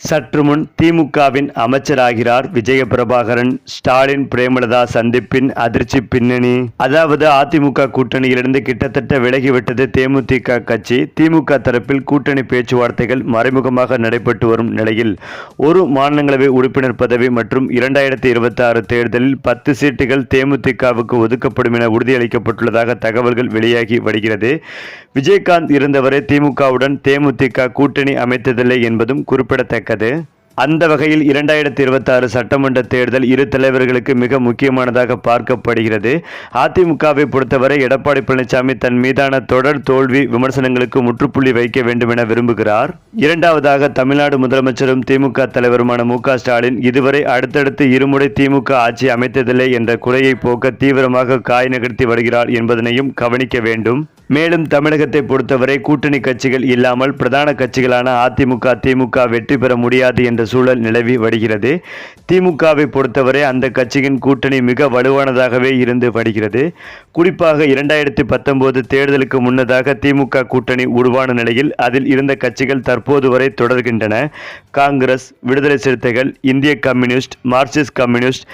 சற்று முன் திமுகவின் அமைச்சராகிறார் விஜய பிரபாகரன் ஸ்டாலின் பிரேமலதா சந்திப்பின் அதிர்ச்சி பின்னணி. அதாவது அதிமுக கூட்டணியிலிருந்து கிட்டத்தட்ட விலகிவிட்டது தேமுதிக கட்சி. திமுக தரப்பில் கூட்டணி பேச்சுவார்த்தைகள் மறைமுகமாக நடைபெற்று வரும் நிலையில் ஒரு மாநிலங்களவை உறுப்பினர் பதவி மற்றும் இரண்டாயிரத்தி இருபத்தி ஆறு தேர்தலில் பத்து சீட்டுகள் தேமுதிகவுக்கு ஒதுக்கப்படும் என உறுதியளிக்கப்பட்டுள்ளதாக தகவல்கள் வெளியாகி வருகிறது. விஜயகாந்த் இருந்தவரை திமுகவுடன் தேமுதிக கூட்டணி அமைத்ததில்லை என்பதும் குறிப்பிடத்தக்கது. அந்த வகையில் இரண்டாயிரத்தி இருபத்தாறு சட்டமன்ற தேர்தல் இரு தலைவர்களுக்கு மிக முக்கியமானதாக பார்க்கப்படுகிறது. அதிமுகவை பொறுத்தவரை எடப்பாடி பழனிசாமி தன் மீதான தொடர் தோல்வி விமர்சனங்களுக்கு முற்றுப்புள்ளி வைக்க வேண்டும் என விரும்புகிறார். இரண்டாவதாக தமிழ்நாடு முதலமைச்சரும் திமுக தலைவருமான மு ஸ்டாலின் இதுவரை அடுத்தடுத்து இருமுறை திமுக ஆட்சி அமைத்ததில்லை என்ற குறையை போக்க தீவிரமாக காய் நகர்த்தி வருகிறார் என்பதனையும் கவனிக்க வேண்டும். மேலும் தமிழகத்தை பொறுத்தவரை கூட்டணி கட்சிகள் இல்லாமல் பிரதான கட்சிகளான அதிமுக திமுக வெற்றி பெற முடியாது என்ற சூழல் நிலவி வருகிறது. திமுகவை பொறுத்தவரை அந்த கட்சியின் கூட்டணி மிக வலுவானதாகவே இருந்து வருகிறது. குறிப்பாக இரண்டாயிரத்தி பத்தொன்பது தேர்தலுக்கு முன்னதாக திமுக கூட்டணி உருவான நிலையில் அதில் இருந்த கட்சிகள் தற்போது வரை தொடர்கின்றன. காங்கிரஸ் விடுதலை சிறுத்தைகள் இந்திய கம்யூனிஸ்ட் மார்க்சிஸ்ட் கம்யூனிஸ்ட்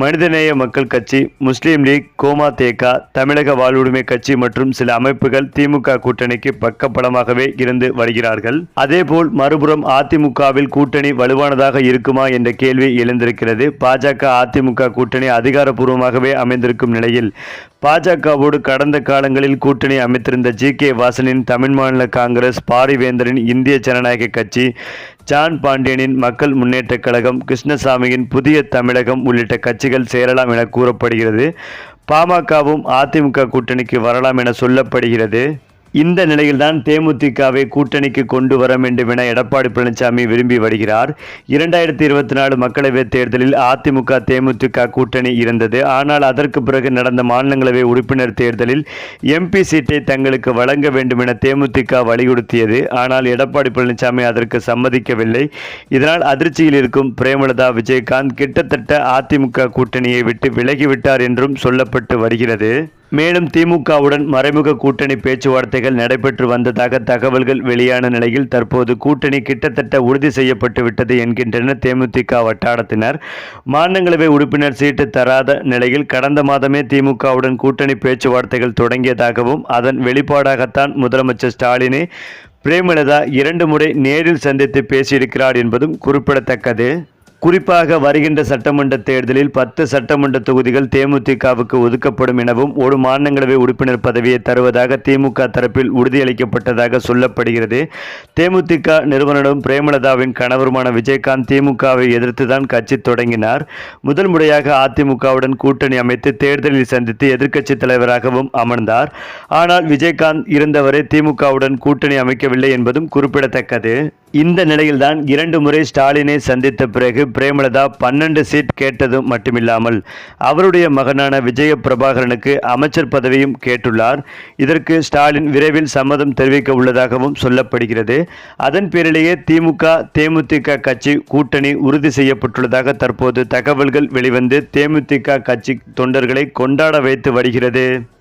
மனிதநேய மக்கள் கட்சி முஸ்லீம் லீக் கோமா தேகா தமிழக வாழ்வுரிமை கட்சி மற்றும் சில அமைப்பு அமைப்புகள் திமுக கூட்டணிக்கு பக்கபலமாகவே இருந்து வருகிறார்கள். அதேபோல் மறுபுறம் அதிமுகவில் கூட்டணி வலுவானதாக இருக்குமா என்ற கேள்வி எழுந்திருக்கிறது. பாஜக அதிமுக கூட்டணி அதிகாரப்பூர்வமாகவே அமைந்திருக்கும் நிலையில் பாஜகவோடு கடந்த காலங்களில் கூட்டணி அமைத்திருந்த ஜி கே வாசனின் தமிழ் மாநில காங்கிரஸ் பாரிவேந்தரின் இந்திய ஜனநாயக கட்சி ஜான் பாண்டியனின் மக்கள் முன்னேற்றக் கழகம் கிருஷ்ணசாமியின் புதிய தமிழகம் உள்ளிட்ட கட்சிகள் சேரலாம் என கூறப்படுகிறது. பாமகவும் அதிமுக கூட்டணிக்கு வரலாம் என சொல்லப்படுகிறது. இந்த நிலையில்தான் தேமுதிகவை கூட்டணிக்கு கொண்டு வர வேண்டும் என எடப்பாடி பழனிசாமி விரும்பி வருகிறார். இரண்டாயிரத்தி இருபத்தி நாலு மக்களவைத் தேர்தலில் அதிமுக தேமுதிக கூட்டணி இருந்தது. ஆனால் அதற்கு பிறகு நடந்த மாநிலங்களவை உறுப்பினர் தேர்தலில் எம்பி சீட்டை தங்களுக்கு வழங்க வேண்டும் என தேமுதிக வலியுறுத்தியது. ஆனால் எடப்பாடி பழனிசாமி அதற்கு சம்மதிக்கவில்லை. இதனால் அதிர்ச்சியில் இருக்கும் பிரேமலதா விஜயகாந்த் கிட்டத்தட்ட அதிமுக கூட்டணியை விட்டு விலகிவிட்டார் என்றும் சொல்லப்பட்டு வருகிறது. மேலும் திமுகவுடன் மறைமுக கூட்டணி பேச்சுவார்த்தைகள் நடைபெற்று வந்ததாக தகவல்கள் வெளியான நிலையில் தற்போது கூட்டணி கிட்டத்தட்ட உறுதி செய்யப்பட்டு விட்டது என்கின்றனர் தேமுதிக வட்டாரத்தினர். மாநிலங்களவை உறுப்பினர் சீட்டு தராத நிலையில் கடந்த மாதமே திமுகவுடன் கூட்டணி பேச்சுவார்த்தைகள் தொடங்கியதாகவும் அதன் வெளிப்பாடாகத்தான் முதலமைச்சர் ஸ்டாலினை பிரேமலதா இரண்டு முறை நேரில் சந்தித்து பேசியிருக்கிறார் என்பதும் குறிப்பிடத்தக்கது. குறிப்பாக வருகின்ற சட்டமன்ற தேர்தலில் பத்து சட்டமன்ற தொகுதிகள் தேமுதிகவுக்கு ஒதுக்கப்படும் எனவும் ஒரு மாநிலங்களவை உறுப்பினர் பதவியை தருவதாக திமுக தரப்பில் உறுதியளிக்கப்பட்டதாக சொல்லப்படுகிறது. தேமுதிக நிறுவனரும் பிரேமலதாவின் கணவருமான விஜயகாந்த் திமுகவை எதிர்த்துதான் கட்சி தொடங்கினார். முதல் முறையாக அதிமுகவுடன் கூட்டணி அமைத்து தேர்தலில் சந்தித்து எதிர்க்கட்சி தலைவராகவும் அமர்ந்தார். ஆனால் விஜயகாந்த் இருந்தவரை திமுகவுடன் கூட்டணி அமைக்கவில்லை என்பதும் குறிப்பிடத்தக்கது. இந்த நிலையில்தான் இரண்டு முறை ஸ்டாலினை சந்தித்த பிறகு பிரேமலதா பன்னெண்டு சீட் கேட்டதும் மட்டுமில்லாமல் அவருடைய மகனான விஜய பிரபாகரனுக்கு அமைச்சர் பதவியும் கேட்டுள்ளார். இதற்கு ஸ்டாலின் விரைவில் சம்மதம் தெரிவிக்க உள்ளதாகவும் சொல்லப்படுகிறது. அதன் பேரிலேயே திமுக தேமுதிக கட்சி கூட்டணி உறுதி செய்யப்பட்டுள்ளதாக தற்போது தகவல்கள் வெளிவந்து தேமுதிக கட்சி தொண்டர்களை கொண்டாட வைத்து வருகிறது.